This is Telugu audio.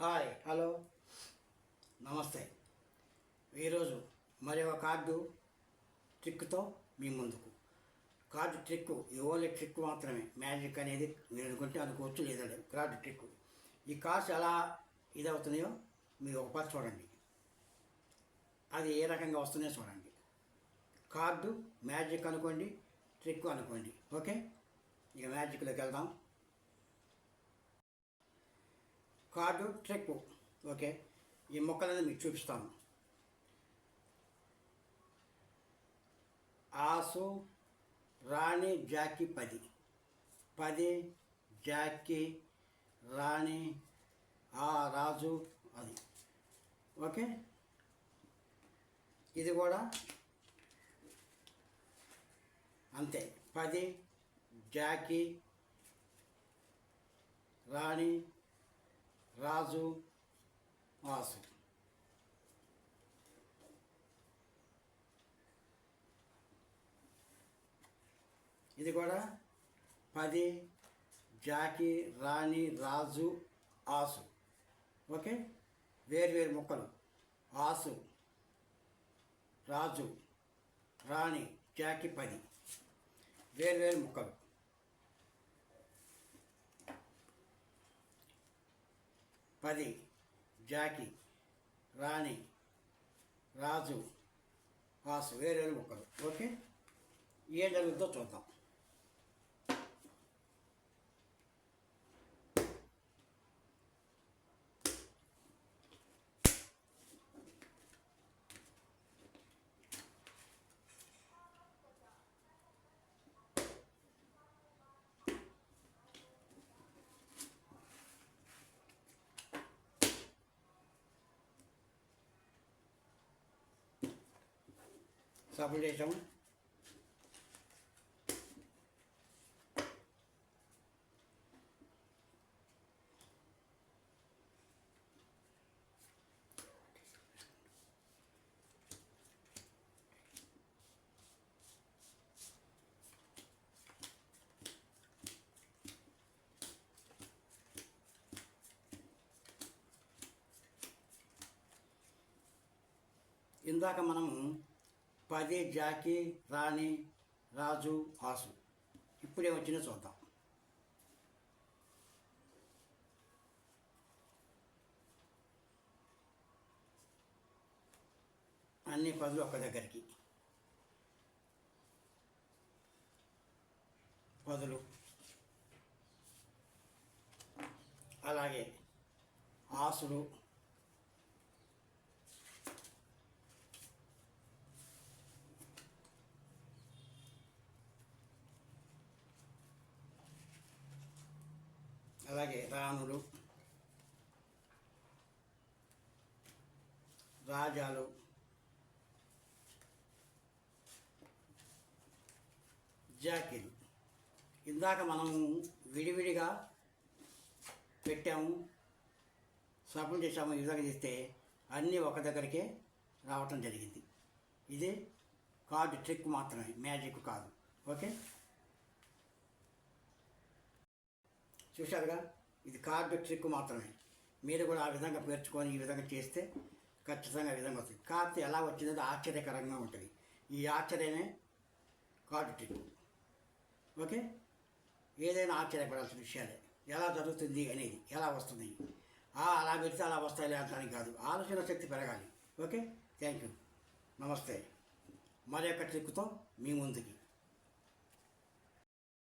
Hi hello. నమస్తే. ఈరోజు మరి ఒక కార్డు ట్రిక్తో మీ ముందుకు. కార్డు ట్రిక్ ఓన్లీ ట్రిక్ మాత్రమే. మ్యాజిక్ అనేది మీరు అనుకుంటే అనుకోవచ్చు లేదండి కార్డు ట్రిక్ ఈ కార్డ్స్ ఎలా ఇదవుతున్నాయో మీరు ఒకసారి చూడండి. అది ఏ రకంగా వస్తున్నాయో చూడండి. కార్డు మ్యాజిక్ అనుకోండి ట్రిక్ అనుకోండి. ఓకే? ఇక మ్యాజిక్లోకి వెళ్దాం. Card trick okay? ఈ మొక్కలను మీకు చూపిస్తాను. ఆసు రాణి జాకి పది. పది జాకి రాణి ఆ రాజు అది ఓకే? ఇది కూడా అంతే. పది జాకి రాణి రాజు వాసు ఇది కూడా పది జాకి రాణి రాజు ఆసు. ఓకే? వేరు వేరు మొక్కలు. ఆసు రాజు రాణి జాకి పది. వేరు వేరు మొక్కలు. పది జాకి రాణి రాజు వాసు వేరే ఒకరు ఓకే? ఏం జరుగుతుందో చూద్దాం. సబ్బులు చేసాము ఇందాక మనము పది జాకి రాణి రాజు ఆసు ఇప్పుడే వచ్చినా చూద్దాం. అన్ని పదులు ఒక దగ్గరికి. పదులు. అలాగే ఆసులు అలాగే రాజాలు జాకీలు ఇందాక మనము విడివిడిగా పెట్టాము సఫలం చేసాము ఈ విధంగా చేస్తే అన్నీ ఒక దగ్గరికే రావటం జరిగింది. ఇది కార్డు ట్రిక్ మాత్రమే మ్యాజిక్ కాదు. ఓకే? చూశారుగా? ఇది కార్డు ట్రిక్ మాత్రమే. మీరు కూడా ఆ విధంగా పేర్చుకొని ఈ విధంగా చేస్తే ఖచ్చితంగా ఆ విధంగా వస్తుంది. కాకపోతే ఎలా వచ్చిందో ఆశ్చర్యకరంగా ఉంటుంది. ఈ ఆశ్చర్యమే కార్డు ట్రిక్ ఓకే? ఏదైనా ఆశ్చర్యపడాల్సిన విషయాలే. ఎలా జరుగుతుంది అనేది ఎలా వస్తుంది? అలా పెడితే అలా వస్తాయి అంటానికి కాదు. ఆలోచన శక్తి పెరగాలి. ఓకే? థ్యాంక్ యూ నమస్తే. మరి యొక్క ట్రిక్తో మీ ముందుకి.